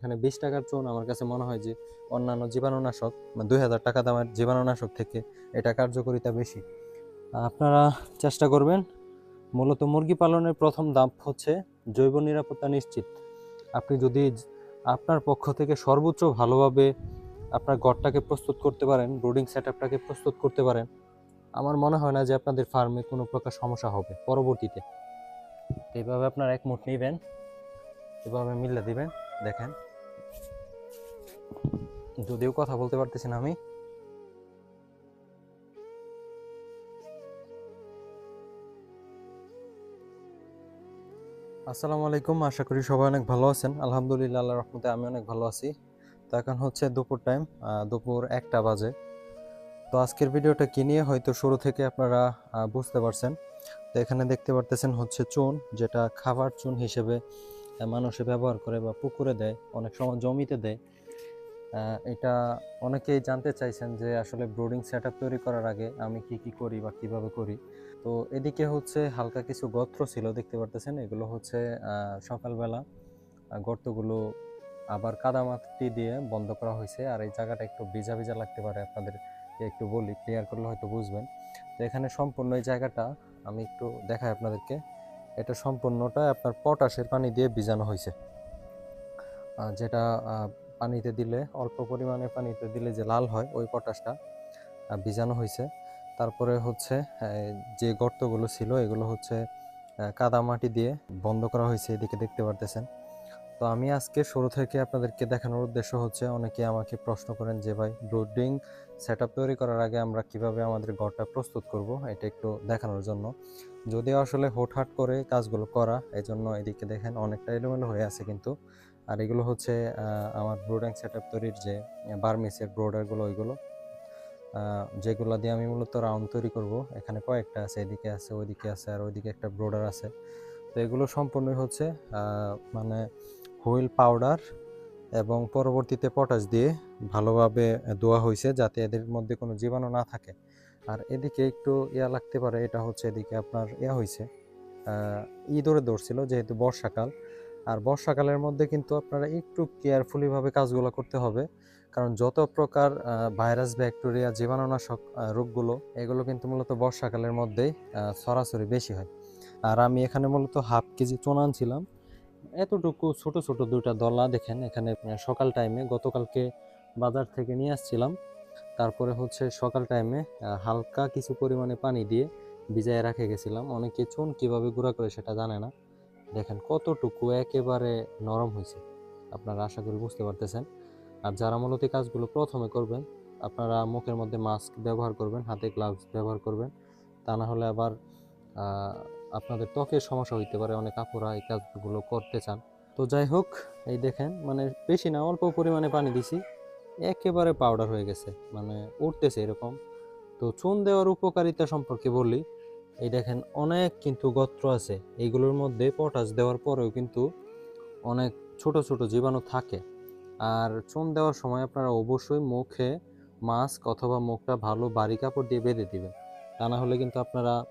এখানে বিশ টাকার চুন আমার কাছে মনে হয় যে অন্যান্য জীবাণুনাশক বা দুই হাজার টাকা দামের জীবাণুনাশক থেকে এটা কার্যকারিতা বেশি। আপনারা চেষ্টা করবেন, মূলত মুরগি পালনের প্রথম দাম হচ্ছে জৈব নিরাপত্তা নিশ্চিত। আপনি যদি আপনার পক্ষ থেকে সর্বোচ্চ ভালোভাবে আপনার ঘরটাকে প্রস্তুত করতে পারেন, ব্রোডিং সেট আপটাকে প্রস্তুত করতে পারেন, আমার মনে হয় না যে আপনাদের ফার্মে কোনো প্রকার সমস্যা হবে পরবর্তীতে। এইভাবে আপনার এক মুঠ নেবেন, এভাবে মিলে দিবেন, দেখেন। যদিও কথা বলতে পারতেছি না আমি। আসসালামু আলাইকুম, আশা করি সবাই অনেক ভালো আছেন। আলহামদুলিল্লাহ আল্লাহ রহমতে আমি অনেক ভালো আছি। তো এখন হচ্ছে দুপুর টাইম দুপুর একটা বাজে। তো আজকের ভিডিওটা কি নিয়ে, হয়তো শুরু থেকে আপনারা বুঝতে পারছেন। তো এখানে দেখতে পারতেছেন হচ্ছে চুন, যেটা খাবার চুন হিসেবে মানুষে ব্যবহার করে বা পুকুরে দেয়, অনেক সময় জমিতে দেয়। এটা অনেকেই জানতে চাইছেন যে আসলে ব্রোডিং সেট তৈরি করার আগে আমি কি কি করি বা কীভাবে করি। তো এদিকে হচ্ছে হালকা কিছু গর্ত ছিল, দেখতে পারতেছেন? এগুলো হচ্ছে সকালবেলা গর্তগুলো আবার কাদামাটি দিয়ে বন্ধ করা হয়েছে। আর এই জায়গাটা একটু ভিজা ভিজা লাগতে পারে, আপনাদেরকে একটু বলি, ক্লিয়ার করলে হয়তো বুঝবেন। তো এখানে সম্পূর্ণ এই জায়গাটা আমি একটু দেখাই আপনাদেরকে। এটা সম্পূর্ণটা আপনার পটাশের পানি দিয়ে ভিজানো হয়েছে। যেটা পানিতে দিলে, অল্প পরিমাণে পানিতে দিলে যে লাল হয়, ওই পটাশটা ভিজানো হয়েছে। তারপরে হচ্ছে যে গর্তগুলো ছিল, এগুলো হচ্ছে কাদা মাটি দিয়ে বন্ধ করা হয়েছে, এদিকে দেখতে পারতেছেন। তো আমি আজকে শুরু থেকে আপনাদেরকে দেখানোর উদ্দেশ্য হচ্ছে, অনেকে আমাকে প্রশ্ন করেন যে, ভাই, ব্রোডিং সেট তৈরি করার আগে আমরা কীভাবে আমাদের ঘরটা প্রস্তুত করব? এটা একটু দেখানোর জন্য। যদিও আসলে হুটহাট করে কাজগুলো করা এই জন্য এদিকে দেখেন অনেকটা এলোমেলো হয়ে আছে কিন্তু। আর এগুলো হচ্ছে আমার ব্রোডিং সেট আপ তৈরির যে বার্মিসের ব্রোডারগুলো ওইগুলো। যেগুলো দিয়ে আমি মূলত রাউন্ড তৈরি করব। এখানে কয়েকটা আছে, এদিকে আছে, ওইদিকে আছে, আর ওইদিকে একটা ব্রোডার আছে। তো এগুলো সম্পূর্ণই হচ্ছে মানে হুইল পাউডার এবং পরবর্তীতে পটাশ দিয়ে ভালোভাবে ধোয়া হয়েছে যাতে এদের মধ্যে কোনো জীবাণু না থাকে। আর এদিকে একটু ইয়া লাগতে পারে, এটা হচ্ছে এদিকে আপনার ইয়া হয়েছে ইঁদুরে ধরছিল যেহেতু বর্ষাকাল। আর বর্ষাকালের মধ্যে কিন্তু আপনারা একটু কেয়ারফুলিভাবে কাজগুলো করতে হবে। কারণ যত প্রকার ভাইরাস, ব্যাকটেরিয়া, জীবাণুনাশক রোগগুলো, এগুলো কিন্তু মূলত বর্ষাকালের মধ্যেই সরাসরি বেশি হয়। আর আমি এখানে মূলত হাফ কেজি চোনা আনছিলাম। এতটুকু ছোট ছোট দুইটা দলা দেখেন, এখানে সকাল টাইমে গতকালকে বাজার থেকে নিয়ে আসছিলাম। তারপরে হচ্ছে সকাল টাইমে হালকা কিছু পরিমাণে পানি দিয়ে ভিজায় রাখে গেছিলাম। অনেকে চুন কীভাবে গুঁড়া করে সেটা জানে না। দেখেন কতটুকু একেবারে নরম হয়েছে। আপনারা আশা করি বুঝতে পারতেছেন। আর যারা মূলত কাজগুলো প্রথমে করবেন, আপনারা মুখের মধ্যে মাস্ক ব্যবহার করবেন, হাতে গ্লাভস ব্যবহার করবেন। তা না হলে আবার আপনাদের ত্বকের সমস্যা হইতে পারে, অনেক আপুরা এই কাজগুলো করতে চান। তো যাই হোক, এই দেখেন মানে বেশি না, অল্প পরিমাণে পানি দিছি। একেবারে পাউডার হয়ে গেছে মানে উঠতেছে এরকম। তো চুন দেওয়ার উপকারিতা সম্পর্কে বলি এই দেখেন অনেক কিন্তু গত্র আছে। এইগুলোর মধ্যে পটাশ দেওয়ার পরেও কিন্তু অনেক ছোট ছোট জীবাণু থাকে। আর চুন দেওয়ার সময় আপনারা অবশ্যই মুখে মাস্ক অথবা মুখটা ভালো বাড়ি কাপড় দিয়ে বেঁধে দিবেন। তা না হলে কিন্তু আপনারা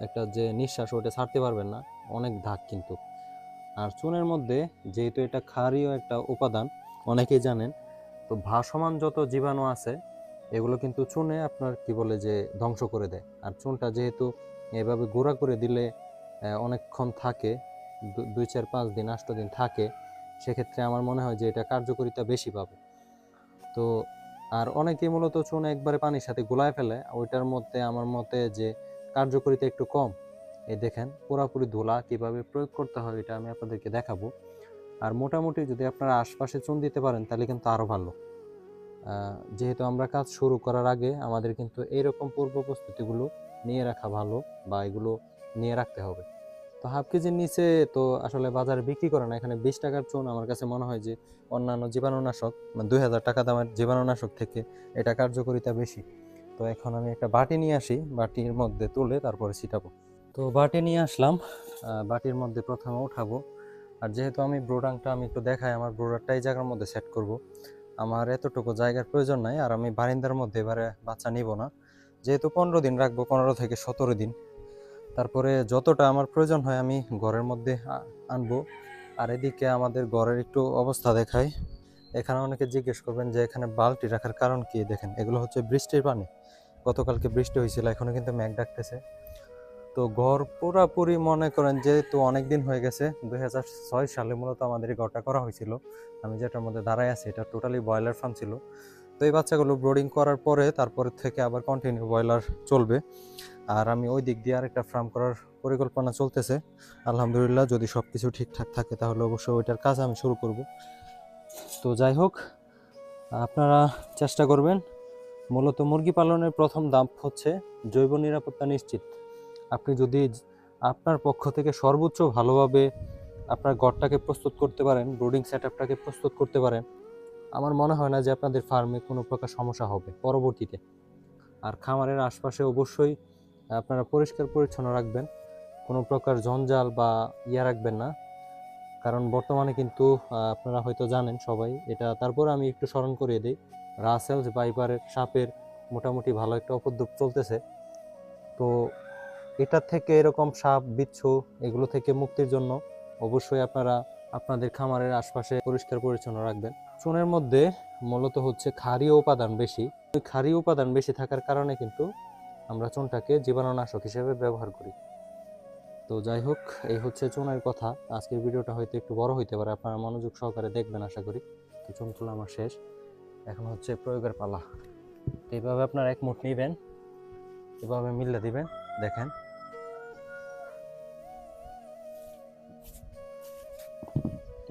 একটা যে নিঃশ্বাস ওটা ছাড়তে পারবেন না। অনেক দাগ কিন্তু। আর চুনের মধ্যে যেহেতু এটা ক্ষারীয় একটা উপাদান, অনেকেই জানেন, তো ভাসমান যত জীবাণু আছে, এগুলো কিন্তু চুনে আপনার কি বলে যে ধ্বংস করে দেয়। আর চুনটা যেহেতু এভাবে গোড়া করে দিলে অনেকক্ষণ থাকে দুই চার পাঁচ দিন, আষ্ট দিন থাকে, সেক্ষেত্রে আমার মনে হয় যে এটা কার্যকারিতা বেশি পাবে। তো আর অনেকেই মূলত চুন একবারে পানির সাথে গোলায় ফেলে, ওইটার মধ্যে আমার মতে যে কার্যকারিতা একটু কম। এই দেখেন, পুরাপুরি ধুলা কীভাবে প্রয়োগ করতে হয় এটা আমি আপনাদেরকে দেখাবো। আর মোটামুটি যদি আপনারা আশপাশে চুন দিতে পারেন, তাহলে কিন্তু আরও ভালো। যেহেতু আমরা কাজ শুরু করার আগে আমাদের কিন্তু এইরকম পূর্ব প্রস্তুতিগুলো নিয়ে রাখা ভালো বা এগুলো নিয়ে রাখতে হবে। তো হাফ কেজির নিচে তো আসলে বাজারে বিক্রি করে না, এখানে বিশ টাকার চুন। আমার কাছে মনে হয় যে অন্যান্য জীবাণুনাশক মানে দুই হাজার টাকা দামের জীবাণুনাশক থেকে এটা কার্যকারিতা বেশি। তো এখন আমি একটা বাটি নিয়ে আসি, বাটির মধ্যে তুলে তারপরে ছিটাবো। তো বাটি নিয়ে আসলাম বাটির মধ্যে প্রথমে উঠাবো। আর যেহেতু আমি ব্রোডাংটা আমি একটু দেখাই, আমার ব্রোডারটা এই জায়গার মধ্যে সেট করব। আমার এতটুকু জায়গার প্রয়োজন নাই, আর আমি বারিন্দার মধ্যে এবারে বাচ্চা নিব না। যেহেতু পনেরো দিন রাখব, পনেরো থেকে সতেরো দিন। তারপরে যতটা আমার প্রয়োজন হয় আমি ঘরের মধ্যে আনব। আর এদিকে আমাদের ঘরের একটু অবস্থা দেখাই। এখানে অনেকে জিজ্ঞেস করবেন যে এখানে বালতি রাখার কারণ কি? দেখেন, এগুলো হচ্ছে বৃষ্টির পানি। গতকালকে বৃষ্টি হয়েছিল এখনও কিন্তু মেঘ ডাকতেছে। তো ঘর পুরাপুরি মনে করেন যেহেতু অনেক দিন হয়ে গেছে, দুই হাজার ছয় সালে মূলত আমাদের এই ঘরটা করা হয়েছিল। আমি যেটার মধ্যে দাঁড়ায় আছি, এটা টোটালি ব্রয়লার ফার্ম ছিল। তো এই বাচ্চাগুলো ব্রোডিং করার পরে তারপরে থেকে আবার কন্টিনিউ ব্রয়লার চলবে। আর আমি ওই দিক দিয়ে আরেকটা ফার্ম করার পরিকল্পনা চলতেছে। আলহামদুলিল্লাহ, যদি সব কিছু ঠিকঠাক থাকে তাহলে অবশ্যই ওইটার কাজ আমি শুরু করব। তো যাই হোক, আপনারা চেষ্টা করবেন। মূলত মুরগি পালনের প্রথম দাম হচ্ছে জৈব নিরাপত্তা নিশ্চিত। আপনি যদি আপনার পক্ষ থেকে সর্বোচ্চ ভালোভাবে আপনার ঘরটাকে প্রস্তুত করতে পারেন, ব্রোডিং সেট প্রস্তুত করতে পারেন আমার মনে হয় না যে আপনাদের ফার্মে কোনো প্রকার সমস্যা হবে পরবর্তীতে। আর খামারের আশপাশে অবশ্যই আপনারা পরিষ্কার পরিচ্ছন্ন রাখবেন। কোনো প্রকার জঞ্জাল বা ইয়া রাখবেন না। কারণ বর্তমানে কিন্তু আপনারা হয়তো জানেন সবাই, এটা তারপর আমি একটু স্মরণ করিয়ে দিই, রাসেলস বাইপারের সাপের মোটামুটি ভালো একটা উপদ্রব চলতেছে। তো এটা থেকে এরকম সাপ, বিচ্ছু এগুলো থেকে মুক্তির জন্য অবশ্যই আপনারা আপনাদের খামারের আশপাশে পরিষ্কার পরিচ্ছন্ন রাখবেন। চুনের মধ্যে মূলত হচ্ছে ক্ষারীয় উপাদান বেশি। ওই ক্ষারীয় উপাদান বেশি থাকার কারণে কিন্তু আমরা চুনটাকে জীবাণুনাশক হিসেবে ব্যবহার করি। তো যাই হোক, এই হচ্ছে চুনের কথা। আজকের ভিডিওটা হয়তো একটু বড় হইতে পারে, আপনারা মনোযোগ সহকারে দেখবেন, আশা করি। তো চুন তোলা আমার শেষ। এখন হচ্ছে প্রয়োগের পালা। তো এইভাবে আপনার এক মুঠ নিবেন, এভাবে মিললে দিবেন, দেখেন।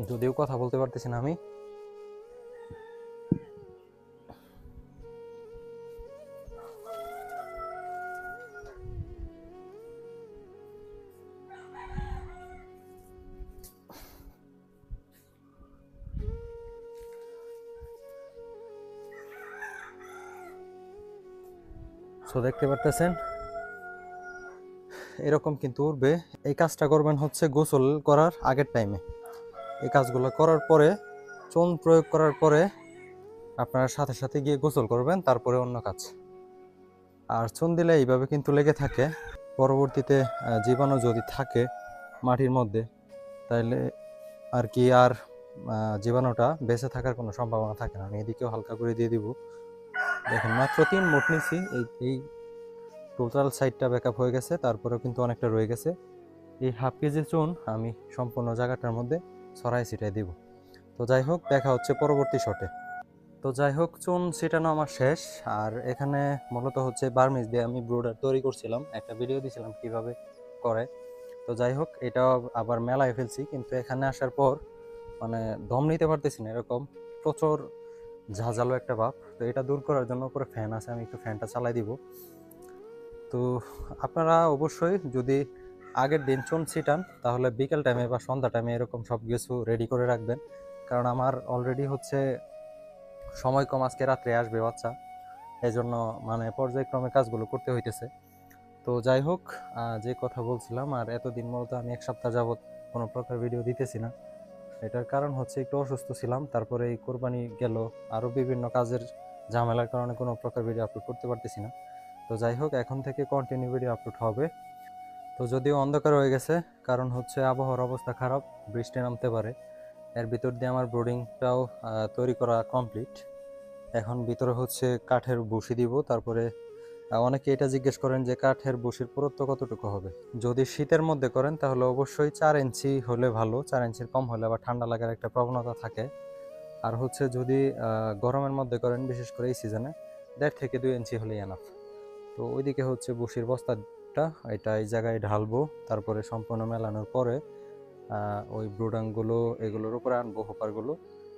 যদিও কথা বলতে পারতেছি না আমি। দেখতে পারতেছেন? এরকম কিন্তু উঠবে। এই কাজটা করবেন হচ্ছে গোসল করার আগের টাইমে এই কাজগুলো করার পরে, চুন প্রয়োগ করার পরে আপনারা সাথে সাথে গিয়ে গোসল করবেন, তারপরে অন্য কাজ। আর চুন দিলে এইভাবে কিন্তু লেগে থাকে। পরবর্তীতে জীবাণু যদি থাকে মাটির মধ্যে তাহলে আর কি আর জীবাণুটা বেঁচে থাকার কোনো সম্ভাবনা থাকে না। আমি এদিকেও হালকা করে দিয়ে দিব। দেখেন, মাত্র তিন মোট নিছি এই এই টোটাল সাইডটা ব্যাকআপ হয়ে গেছে, তারপরেও কিন্তু অনেকটা রয়ে গেছে। এই হাফ কেজি চুন আমি সম্পূর্ণ জায়গাটার মধ্যে ছড়াই ছিটাই দিব। তো যাই হোক, দেখা হচ্ছে পরবর্তী শটে তো যাই হোক, চুন ছিটানো আমার শেষ। আর এখানে মূলত হচ্ছে বার্মিজ দিয়ে আমি ব্রোডার তৈরি করছিলাম। একটা ভিডিও দিয়েছিলাম কীভাবে করে। তো যাই হোক, এটাও আবার মেলায় ফেলছি, কিন্তু এখানে আসার পর মানে দম নিতে পারতেছি না এরকম। প্রচুর ঝাঁঝালো একটা ভাব। তো এটা দূর করার জন্য উপরে ফ্যান আছে, আমি একটু ফ্যানটা চালাই দিব। তো আপনারা অবশ্যই যদি আগের দিন চুন ছিটান, তাহলে বিকেল টাইমে বা সন্ধ্যা টাইমে এরকম সব কিছু রেডি করে রাখবেন। কারণ আমার অলরেডি হচ্ছে সময় কম, আজকে রাত্রে আসবে বাচ্চা। এই জন্য মানে পর্যায়ক্রমে কাজগুলো করতে হইতেছে। তো যাই হোক যে কথা বলছিলাম, আর এতদিন মূলত আমি এক সপ্তাহ যাবত কোনো প্রকার ভিডিও দিতেছি না। এটার কারণ হচ্ছে একটু অসুস্থ ছিলাম, তারপরে এই কোরবানি গেল আরও বিভিন্ন কাজের ঝামেলার কারণে কোনো প্রকার ভিডিও আপলোড করতে পারতেছি না। তো যাই হোক, এখন থেকে কন্টিনিউ ভিডিও আপলোড হবে। তো যদিও অন্ধকার হয়ে গেছে, কারণ হচ্ছে আবহাওয়ার অবস্থা খারাপ, বৃষ্টি নামতে পারে। এর ভিতর দিয়ে আমার ব্রোডিংটাও তৈরি করা কমপ্লিট এখন ভিতরে হচ্ছে কাঠের বসি দিব, তারপরে অনেকে এটা জিজ্ঞেস করেন যে কাঠের বসির পুরুত্ব কতটুকু হবে? যদি শীতের মধ্যে করেন, তাহলে অবশ্যই চার ইঞ্চি হলে ভালো, চার ইঞ্চির কম হলে আবার ঠান্ডা লাগার একটা প্রবণতা থাকে। আর হচ্ছে যদি গরমের মধ্যে করেন, বিশেষ করে এই সিজনে দেড় থেকে দুই ইঞ্চি হলেই এনাফ তো ওইদিকে হচ্ছে বসির বস্তাটা, এটা এই জায়গায় ঢালবো, তারপরে সম্পূর্ণ মেলানোর পরে ওই ব্রুডাংগুলো এগুলোর উপরে আনব, হোপারগুলো।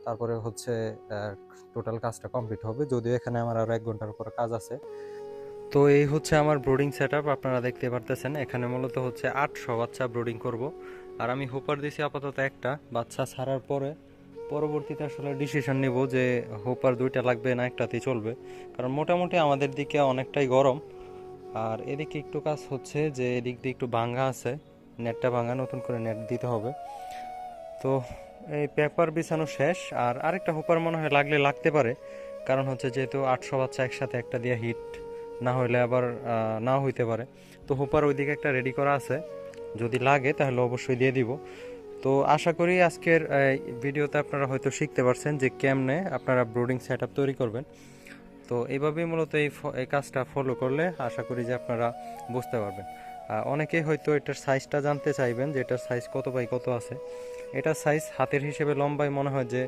তারপরে হচ্ছে টোটাল কাজটা কমপ্লিট হবে। যদিও এখানে আমার আরও এক ঘণ্টার উপর কাজ আছে। তো এই হচ্ছে আমার ব্রোডিং সেট আপনারা দেখতে পারতেছেন। এখানে মূলত হচ্ছে আটশো বাচ্চা ব্রোডিং করব। আর আমি হোপার দিছি আপাতত একটা, বাচ্চা ছাড়ার পরে পরবর্তীতে আসলে ডিসিশন নেব যে হোপার দুইটা লাগবে না, একটাতেই চলবে। কারণ মোটামুটি আমাদের দিকে অনেকটাই গরম। আর এদিকে একটু কাজ হচ্ছে যে এদিক দিয়ে একটু ভাঙ্গা আছে, নেটটা ভাঙা নতুন করে নেট দিতে হবে। তো এই পেপার বিছানো শেষ, আর আরেকটা হোপার মনে হয় লাগলে লাগতে পারে। কারণ হচ্ছে যেহেতু আটশো বাচ্চা একসাথে একটা দিয়ে হিট। না হইলে আবার নাও হইতে পারে। তো হোপার ওইদিকে একটা রেডি করা আছে। যদি লাগে তাহলে অবশ্যই দিয়ে দিব। তো আশা করি আজকের ভিডিওতে আপনারা হয়তো শিখতে পারছেন যে কেমনে আপনারা ব্রোডিং সেট তৈরি করবেন। তো এইভাবেই মূলত এই এই কাজটা ফলো করলে আশা করি যে আপনারা বুঝতে পারবেন। আহ, অনেকেই হয়তো এটার সাইজটা জানতে চাইবেন যে এটার সাইজ কত বাই কত আছে। এটার সাইজ হাতের হিসেবে লম্বায় মনে হয় যে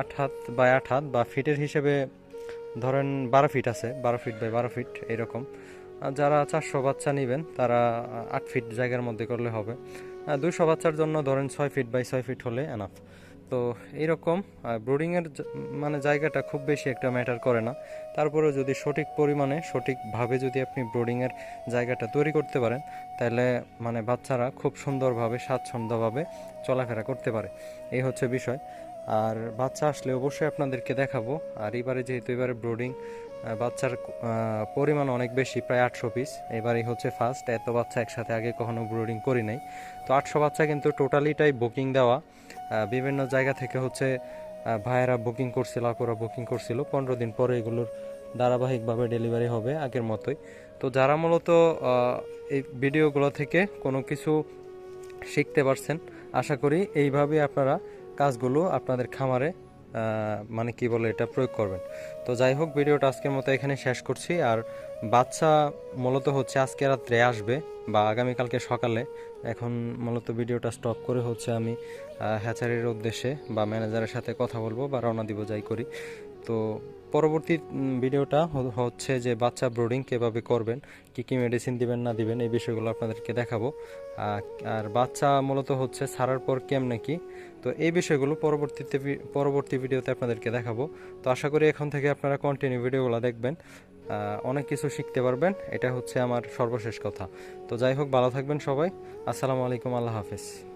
আট হাত বাই আট হাত বা ফিটের হিসেবে ধরেন বারো ফিট আছে, বারো ফিট বাই বারো ফিট এরকম। যারা চারশো বাচ্চা নেবেন, তারা আট ফিট জায়গার মধ্যে করলে হবে। দুশো বাচ্চার জন্য ধরেন ছয় ফিট বাই ছয় ফিট হলে এনাফ তো এইরকম ব্রোডিংয়ের মানে জায়গাটা খুব বেশি একটা ম্যাটার করে না। তারপরেও যদি সঠিক পরিমাণে, সঠিকভাবে যদি আপনি ব্রোডিংয়ের জায়গাটা তৈরি করতে পারেন, তাহলে মানে বাচ্চারা খুব সুন্দরভাবে, স্বাচ্ছন্দ্যভাবে চলাফেরা করতে পারে। এই হচ্ছে বিষয়। আর বাচ্চা আসলে অবশ্যই আপনাদেরকে দেখাবো। আর এবারে যেহেতু এবারে ব্রোডিং বাচ্চার পরিমাণ অনেক বেশি, প্রায় আটশো পিস এবারই হচ্ছে ফার্স্ট এত বাচ্চা একসাথে আগে কখনো ব্রোডিং করি নাই। তো আটশো বাচ্চা কিন্তু টোটালিটাই বুকিং দেওয়া। বিভিন্ন জায়গা থেকে হচ্ছে ভাইয়েরা বুকিং করছিল, আপুরা বুকিং করছিল। পনেরো দিন পরে এগুলোর ধারাবাহিকভাবে ডেলিভারি হবে আগের মতোই। তো যারা মূলত এই ভিডিওগুলো থেকে কোনো কিছু শিখতে পারছেন, আশা করি এইভাবে আপনারা কাজগুলো আপনাদের খামারে মানে কি বলে এটা প্রয়োগ করবেন। তো যাই হোক, ভিডিওটা আজকের মতো এখানে শেষ করছি। আর বাচ্চা মূলত হচ্ছে আজকে রাত্রে আসবে বা আগামীকালকে সকালে। এখন মূলত ভিডিওটা স্টপ করে হচ্ছে আমি হ্যাচারির উদ্দেশ্যে বা ম্যানেজারের সাথে কথা বলব বা রওনা দিব যাই করি। তো পরবর্তী ভিডিওটা হচ্ছে যে বাচ্চা ব্রোডিং কীভাবে করবেন, কি কি মেডিসিন দিবেন, না দিবেন, এই বিষয়গুলো আপনাদেরকে দেখাবো। আর বাচ্চা মূলত হচ্ছে ছাড়ার পর কেমনে কি, তো এই বিষয়গুলো পরবর্তীতে পরবর্তী ভিডিওতে আপনাদেরকে দেখাবো। তো আশা করি এখন থেকে আপনারা কন্টিনিউ ভিডিওগুলো দেখবেন অনেক কিছু শিখতে পারবেন, এটা হচ্ছে আমার সর্বশেষ কথা। তো যাই হোক, ভালো থাকবেন সবাই, আসসালামু আলাইকুম, আল্লাহ হাফেজ।